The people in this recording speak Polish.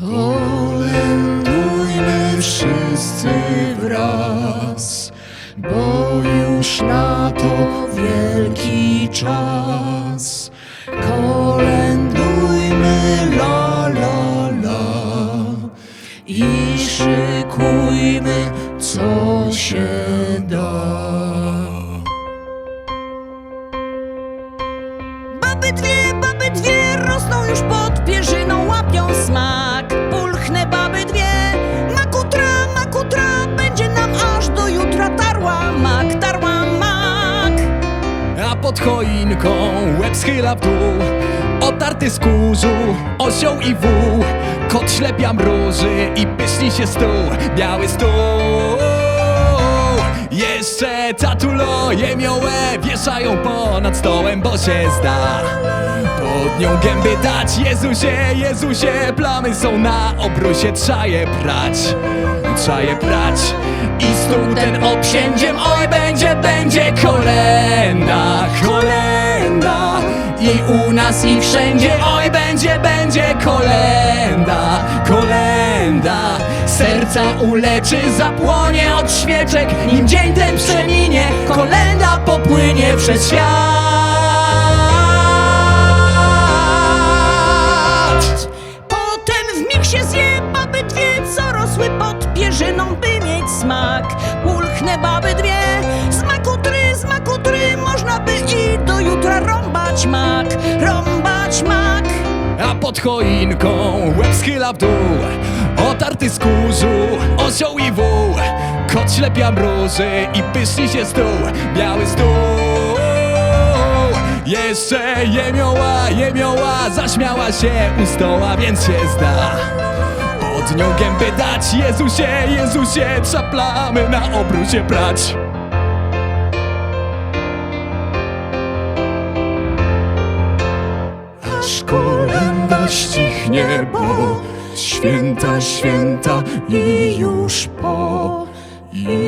Kolędujmy wszyscy wraz, bo już na to wielki czas. Kolędujmy la la la i szykujmy co się da. Baby dwie, baby dwie rosną już pod pod choinką łeb schyla w dół Otarty z kurzu, osioł i wół Kot ślepia mroży i pyszni się stół Biały stół Jeszcze tatulo jemiołę Wieszają ponad stołem, bo się zda. Pod nią gęby dać Jezusie, Jezusie Plamy są na obrusie Trzeba je prać. Trzeba je prać I stół ten obsiędziem Oj, będzie, będzie kolenda Kolenda. I u nas i wszędzie Oj, będzie, będzie kolenda Kolenda Serca uleczy, zapłonie od świeczek. Nim dzień ten przeminie Kolenda popłynie przez świat. Potem w mig się zje baby dwie, co rosły pod pierzyną, by mieć smak. Pulchne baby dwie, z makutry, z makutry, można by i do jutra rąbać mak, rąbać mak. A pod choinką łeb schyla w dół Otarty z kurzu, osioł i wół. Kot ślepia mroży i pyszni się stół Biały stół Jeszcze jemioła, jemioła Zaśmiała się u stoła, więc się zda Pod nią gęby dać Jezusie, Jezusie Trzaplamy na obrusie brać. Aż kolenda ścichnie, bo święta, święta i już po, i.